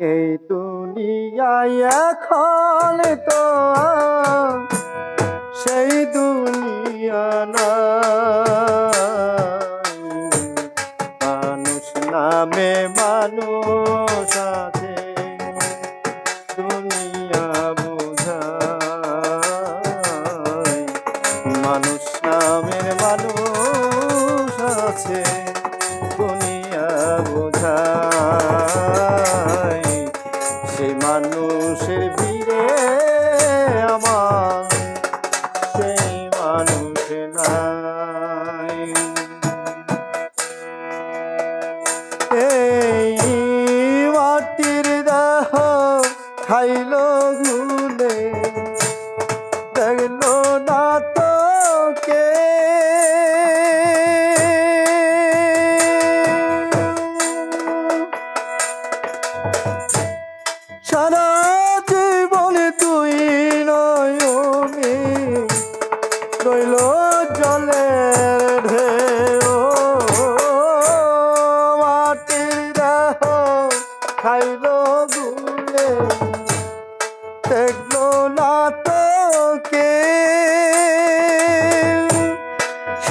এই দুনিয়ায় এখন তো সেই দুনিয়া না মানুষ নামে মানুষ আছে, দুনিয়া বোঝায়। মানুষ নামের মানুষ আছে, দুনিয়া বোঝায়। মানুষের ভিড়ে আমার সেই মানুষ নাই। এই মাটির দেহ খাইল গুলে, দেখল না তো কে সারা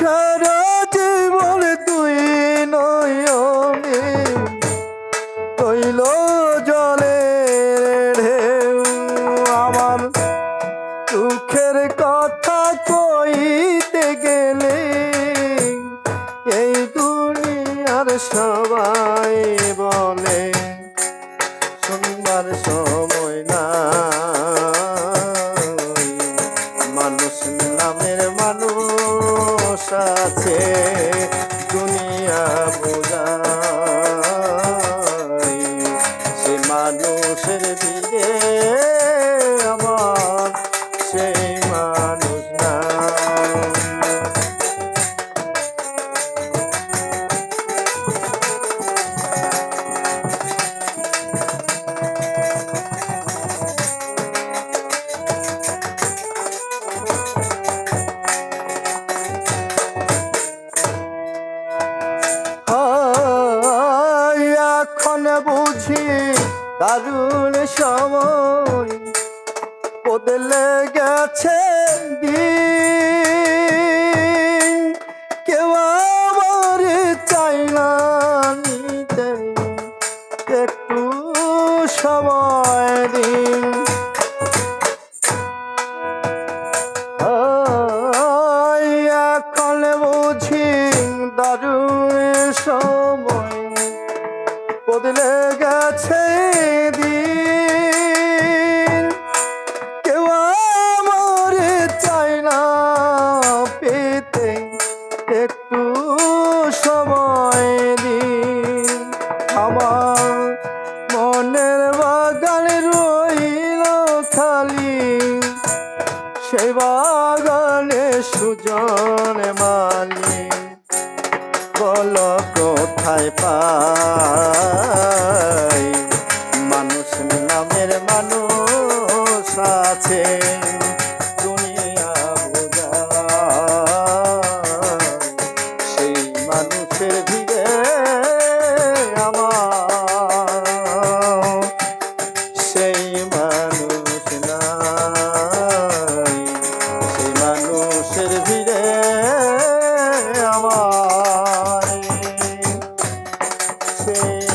সারা জীবন তুই নয়নে তৈল জলে ঢেউ আমার দুঃখের কথা কইতে গেলে এই দুনিয়ার সবাই দুনিয়া বোঝাই দারুণ সময় বদলে গেছে কেউ আমার চাই না নিতে, একটু সময় দিন। এখন বুঝি দারুণ সময় বদলে সেই বাগানে সুজন মালি বল কোথায় পাই? রে